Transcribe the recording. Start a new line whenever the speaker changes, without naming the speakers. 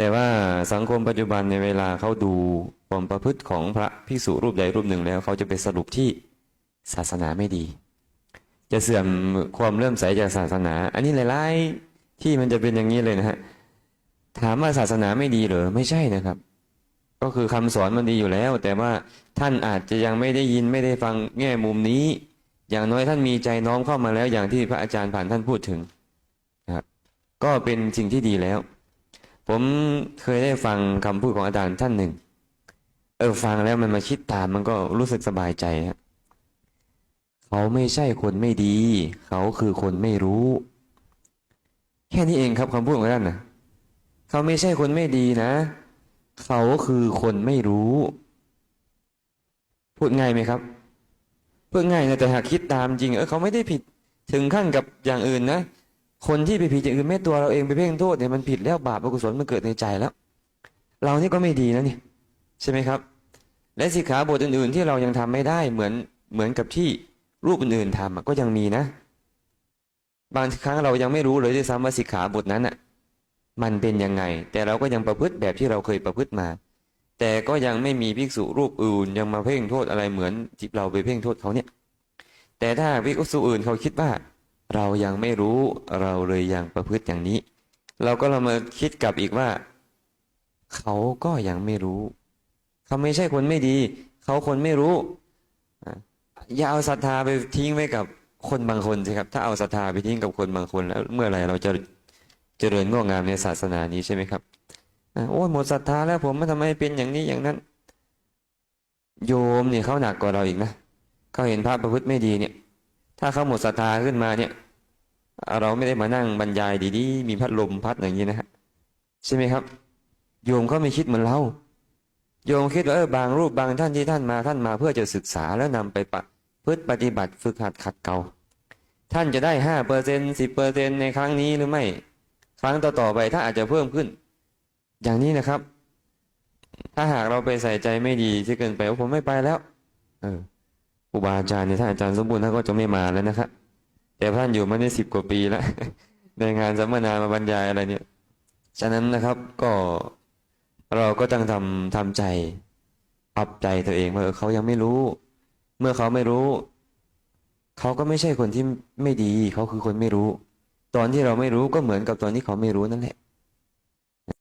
แต่ว่าสังคมปัจจุบันในเวลาเขาดูความประพฤติของพระภิกษุรูปใดรูปหนึ่งแล้วเขาจะไปสรุปที่ศาสนาไม่ดี จะเสื่อมความเลื่มใสจากศาสนา อันนี้หลายๆที่มันจะเป็นอย่างนี้เลยนะฮะถามว่าศาสนาไม่ดีเหรอไม่ใช่นะครับ ก็คือคำสอนมันดีอยู่แล้ว แต่ว่าท่านอาจจะยังไม่ได้ยินไม่ได้ฟังแง่มุมนี้ อย่างน้อยท่านมีใจน้อมเข้ามาแล้วอย่างที่พระอาจารย์ผ่านท่านพูดถึงนะครับ ก็เป็นสิ่งที่ดีแล้ว ผมเคยได้ฟังคำพูดของอาจารย์ท่านหนึ่ง เออฟังแล้วมันมาคิดตามมันก็รู้สึกสบายใจฮะเขาไม่ใช่คนไม่ดี เขาคือคนไม่รู้ แค่นี้เองครับคำพูดของท่านนะเขาไม่ใช่คนไม่ดีนะ เขาคือคนไม่รู้ พูดง่ายไหมครับพูดง่ายนะแต่หากคิดตามจริง เออเขาไม่ได้ผิดถึงขั้นกับอย่างอื่นนะ คนที่ไปผิดอย่างอื่นไม่ตัวเราเองไปเพ่งโทษเนี่ยมันผิดแล้วบาปอกุศลมันเกิดในใจแล้ว เรานี่ก็ไม่ดีนะนี่ใช่ไหมครับ และสิกขาบทอื่นๆที่เรายังทำไม่ได้เหมือนเหมือนกับที่รูปอื่นๆทำก็ยังมีนะ บางครั้งเรายังไม่รู้เลยด้วยซ้ำว่าสิกขาบทนั้นอะมันเป็นยังไง แต่เราก็ยังประพฤติแบบที่เราเคยประพฤติมา แต่ก็ยังไม่มีภิกษุรูปอื่น ยังมาเพ่งโทษอะไรเหมือนที่เราไปเพ่งโทษเขาเนี่ย แต่ถ้าภิกษุอื่นเขาคิดว่า เรายังไม่รู้เราเลยยังประพฤติอย่างนี้ เราก็เรามาคิดกลับอีกว่า เขาก็ยังไม่รู้ เขาไม่ใช่คนไม่ดี เขาคนไม่รู้อย่าเอาศรัทธาไปทิ้งไว้กับคนบางคนสิครับ ถ้าเอาศรัทธาไปทิ้งกับคนบางคน แล้วเมื่อไหร่เราจะเจริญงอกงามในศาสนานี้ใช่ไหมครับโอ้ยหมดศรัทธาแล้วผมมันทำไมเป็นอย่างนี้อย่างนั้น โยมเนี่ยเขาหนักกว่าเราอีกนะเขาเห็นพระประพฤติไม่ดีเนี่ย ถ้าเขาหมดศรัทธาขึ้นมาเนี่ย เราไม่ได้มานั่งบรรยายดีๆ มีพัดลมพัดอย่างนี้นะฮะใช่ไหมครับ โยมเขาไม่คิดเหมือนเรา โยมคิดว่าเออบางรูปบางท่านที่ท่านมาท่านมาเพื่อจะศึกษาแล้วนำไปปะพฤติปฏิบัติฝึกหัดขัดเกลาท่านจะได้ห้าเปอร์เซ็นสิบเปอร์เซ็นในครั้งนี้หรือไม่ ครั้งต่อๆไปถ้าอาจจะเพิ่มขึ้น อย่างนี้นะครับ ถ้าหากเราไปใส่ใจไม่ดีที่เกินไปว่าผมไม่ไปแล้ว เออ ครูบาอาจารย์เนี่ยท่านอาจารย์สมบูรณ์ท่านก็จะไม่มาแล้วนะครับแต่ท่านอยู่มาได้สิบกว่าปีแล้วในงานสัมมนามาบรรยายอะไรเนี่ย ฉะนั้นนะครับก็เราก็ต้องทำทำใจปรับใจตัวเองว่าเออเขายังไม่รู้ เมื่อเขาไม่รู้ เขาก็ไม่ใช่คนที่ไม่ดี เขาคือคนไม่รู้ ตอนที่เราไม่รู้ก็เหมือนกับตอนที่เขาไม่รู้นั่นแหละ